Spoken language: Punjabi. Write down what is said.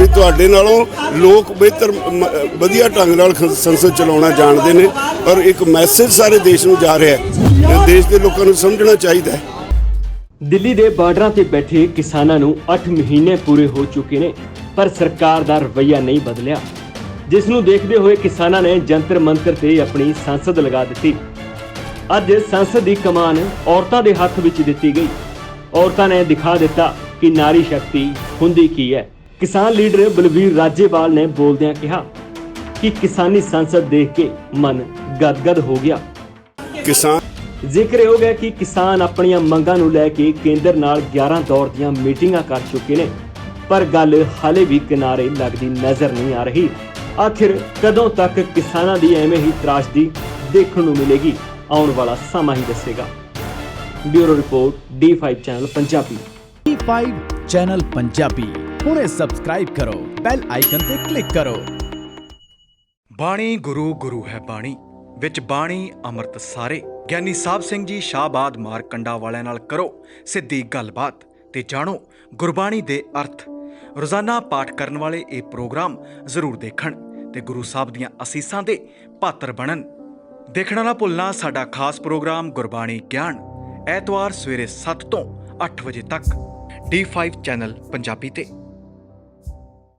ਵੀ ਤੁਹਾਡੇ ਨਾਲੋਂ ਲੋਕ ਬਿਹਤਰ ਵਧੀਆ ਢੰਗ ਨਾਲ ਸੰਸਦ ਚਲਾਉਣਾ ਜਾਣਦੇ ਨੇ ਔਰ ਇੱਕ ਮੈਸੇਜ ਸਾਰੇ ਦੇਸ਼ ਨੂੰ ਜਾ ਰਿਹਾ ਹੈ। ਦੇਸ਼ ਦੇ ਲੋਕਾਂ ਨੂੰ ਸਮਝਣਾ ਚਾਹੀਦਾ ਹੈ। ਦਿੱਲੀ ਦੇ ਬਾਰਡਰਾਂ ਤੇ ਬੈਠੇ ਕਿਸਾਨਾਂ ਨੂੰ 8 ਮਹੀਨੇ ਪੂਰੇ ਹੋ ਚੁੱਕੇ ਨੇ, ਪਰ ਸਰਕਾਰ ਦਾ ਰਵੱਈਆ ਨਹੀਂ ਬਦਲਿਆ। ਜਿਸ ਨੂੰ ਦੇਖਦੇ ਹੋਏ ਕਿਸਾਨਾਂ ਨੇ ਜੰਤਰ ਮੰਤਰ ਤੇ ਆਪਣੀ ਸੰਸਦ ਲਗਾ ਦਿੱਤੀ। ਅੱਜ ਸੰਸਦ ਦੀ ਕਮਾਨ ਔਰਤਾਂ ਦੇ ਹੱਥ ਵਿੱਚ ਦਿੱਤੀ ਗਈ। ਔਰਤਾਂ ਨੇ ਦਿਖਾ ਦਿੱਤਾ ਕਿ ਨਾਰੀ ਸ਼ਕਤੀ ਹੁੰਦੀ ਕੀ ਹੈ। ਕਿਸਾਨ ਲੀਡਰ ਬਲਵੀਰ ਰਾਜੇਵਾਲ ਨੇ ਬੋਲਦਿਆਂ ਕਿਹਾ ਕਿ ਕਿਸਾਨੀ ਸੰਸਦ ਦੇਖ ਕੇ ਮਨ ਗਦਗਦ ਹੋ ਗਿਆ। ਕਿਸਾਨ ਜ਼ਿਕਰ ਹੋ ਗਿਆ ਕਿ ਕਿਸਾਨ ਆਪਣੀਆਂ ਮੰਗਾਂ ਨੂੰ ਲੈ ਕੇ ਕੇਂਦਰ ਨਾਲ 11 ਦੌਰ ਦੀਆਂ ਮੀਟਿੰਗਾਂ ਕਰ ਚੁੱਕੇ ਨੇ ਪਰ ਗੱਲ ਹਾਲੇ ਵੀ ਕਿਨਾਰੇ ਲੱਗਦੀ ਨਜ਼ਰ ਨਹੀਂ ਆ ਰਹੀ। ਆਖਿਰ ਕਦੋਂ ਤੱਕ ਕਿਸਾਨਾਂ ਦੀ ਐਵੇਂ ਹੀ ਤਰਾਸ਼ਦੀ ਦੇਖਣ ਨੂੰ ਮਿਲੇਗੀ ਆਉਣ ਵਾਲਾ ਸਮਾਂ ਹੀ ਦੱਸੇਗਾ। Bureau report D5 channel Punjabi. E5 channel Punjabi. ਹੁਣੇ ਸਬਸਕ੍ਰਾਈਬ ਕਰੋ ਬੈਲ ਆਈਕਨ ਤੇ ਕਲਿੱਕ ਕਰੋ। ਬਾਣੀ ਗੁਰੂ ਗੁਰੂ ਹੈ ਬਾਣੀ, ਵਿੱਚ ਬਾਣੀ, ਅੰਮ੍ਰਿਤ ਸਾਰੇ। ਗਿਆਨੀ ਸਾਹਿਬ ਸਿੰਘ ਜੀ ਸ਼ਾਹਬਾਦ ਮਾਰਕੰਡਾ ਵਾਲਿਆਂ ਨਾਲ ਕਰੋ ਸਿੱਧੀ ਗੱਲਬਾਤ ਤੇ ਜਾਣੋ ਗੁਰਬਾਣੀ ਦੇ ਅਰਥ। ਰੋਜ਼ਾਨਾ ਪਾਠ ਕਰਨ ਵਾਲੇ ਇਹ ਪ੍ਰੋਗਰਾਮ ਜ਼ਰੂਰ ਦੇਖਣ ਤੇ ਗੁਰੂ ਸਾਹਿਬ ਦੀਆਂ ਅਸੀਸਾਂ ਦੇ ਪਾਤਰ ਬਣਨ। ਦੇਖਣਾ ਨਾ ਭੁੱਲਣਾ ਸਾਡਾ ਖਾਸ ਪ੍ਰੋਗਰਾਮ ਗੁਰਬਾਣੀ ਗਿਆਨ, ਐਤਵਾਰ ਸਵੇਰੇ 7 ਤੋਂ 8 ਵਜੇ ਤੱਕ। D5 ਚੈਨਲ ਪੰਜਾਬੀ ਤੇ।